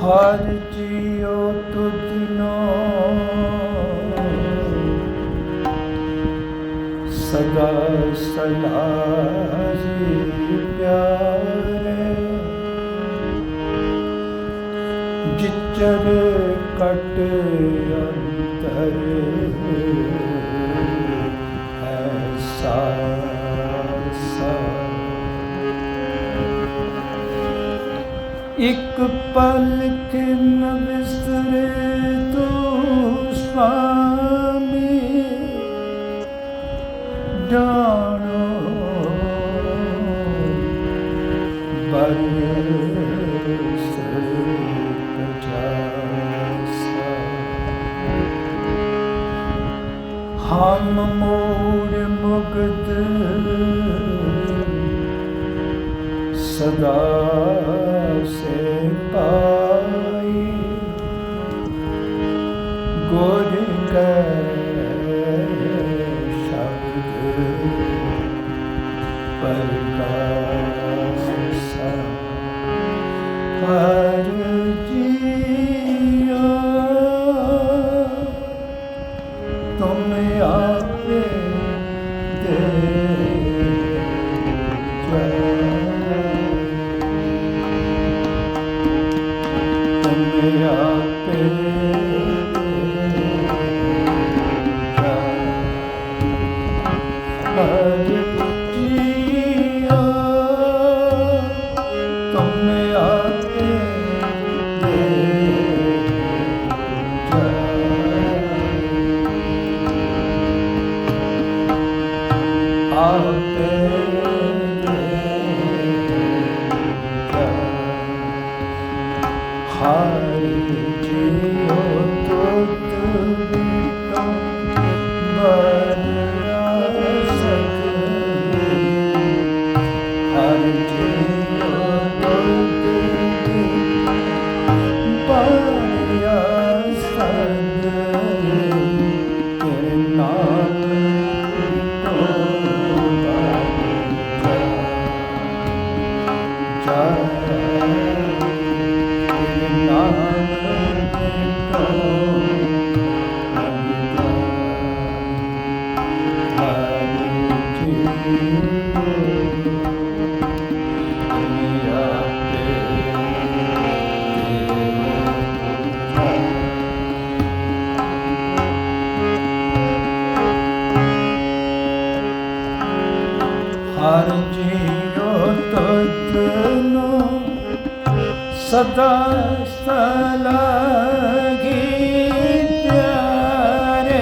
ਹਰ ਜੀਉ ਤੁਧਨੋ ਸਦਾ ਸਲਾਹੀ ਪਿਆਰੇ। ਜਿਚਰ ਕਟ ਅੰਤਰ। ਐਸਾ ਸਾ ਇੱਕ ਪਲ ਕੇ ਨ ਵਿਸਰੇ ਤੂੰ ਸੁਆਮੀ ਜਾਣੋ ਹਮ ਮੋੜ ਮੁਗਦ ਸਦਾ ਸੇ ਪਾਈ। ਗੁਰ ਕੈ ਸ਼ਬਦ ਪਰਕਾਸਾ ਸਦਾ ਸਲਾਹੀ ਪਿਆਰੇ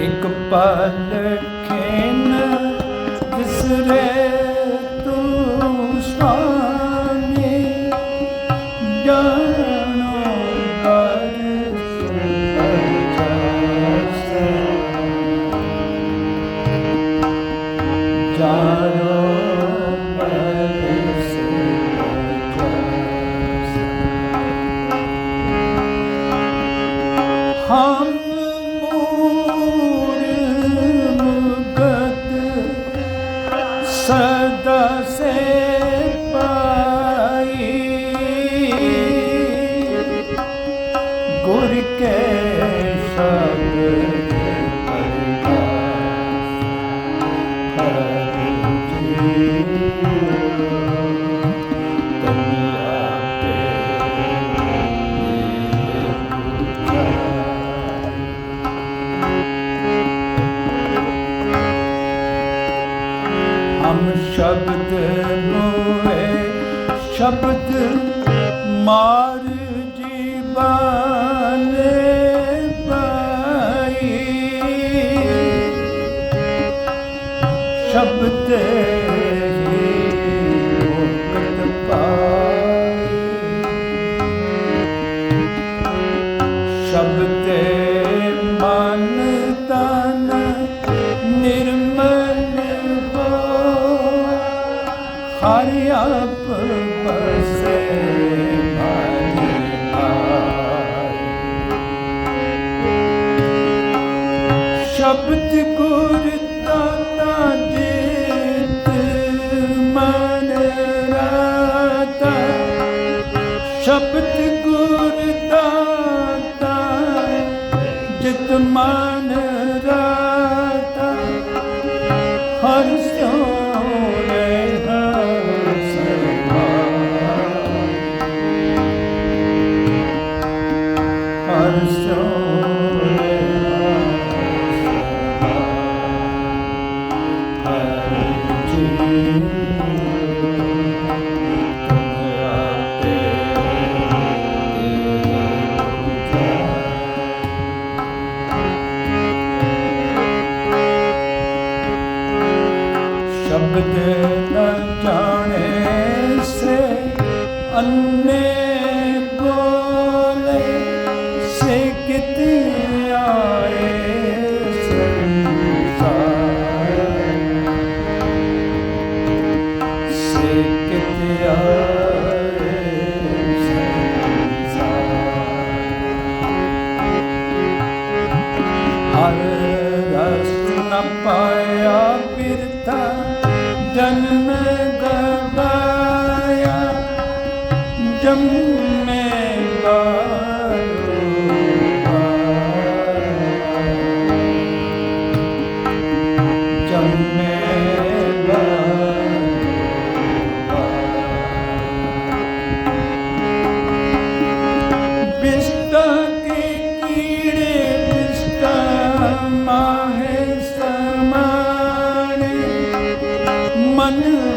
ਇੱਕ ਪਲ ਖੇਨ ਵਿਸਰੇ ਸ਼ਬਦ ਮੋਏ ਸ਼ਬਦ ਮਾਰ ਜੀਵਾਨੇ ਪਾਈ ਸ਼ਬਦ ਸ਼ਬਦ ਗੁਰ ਦਾਤਾ ਜੀਤ ਮਨ ਰਾਤਾ। ਸ਼ਬਦ ਗੁਰ न जाने से अन्य من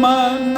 man.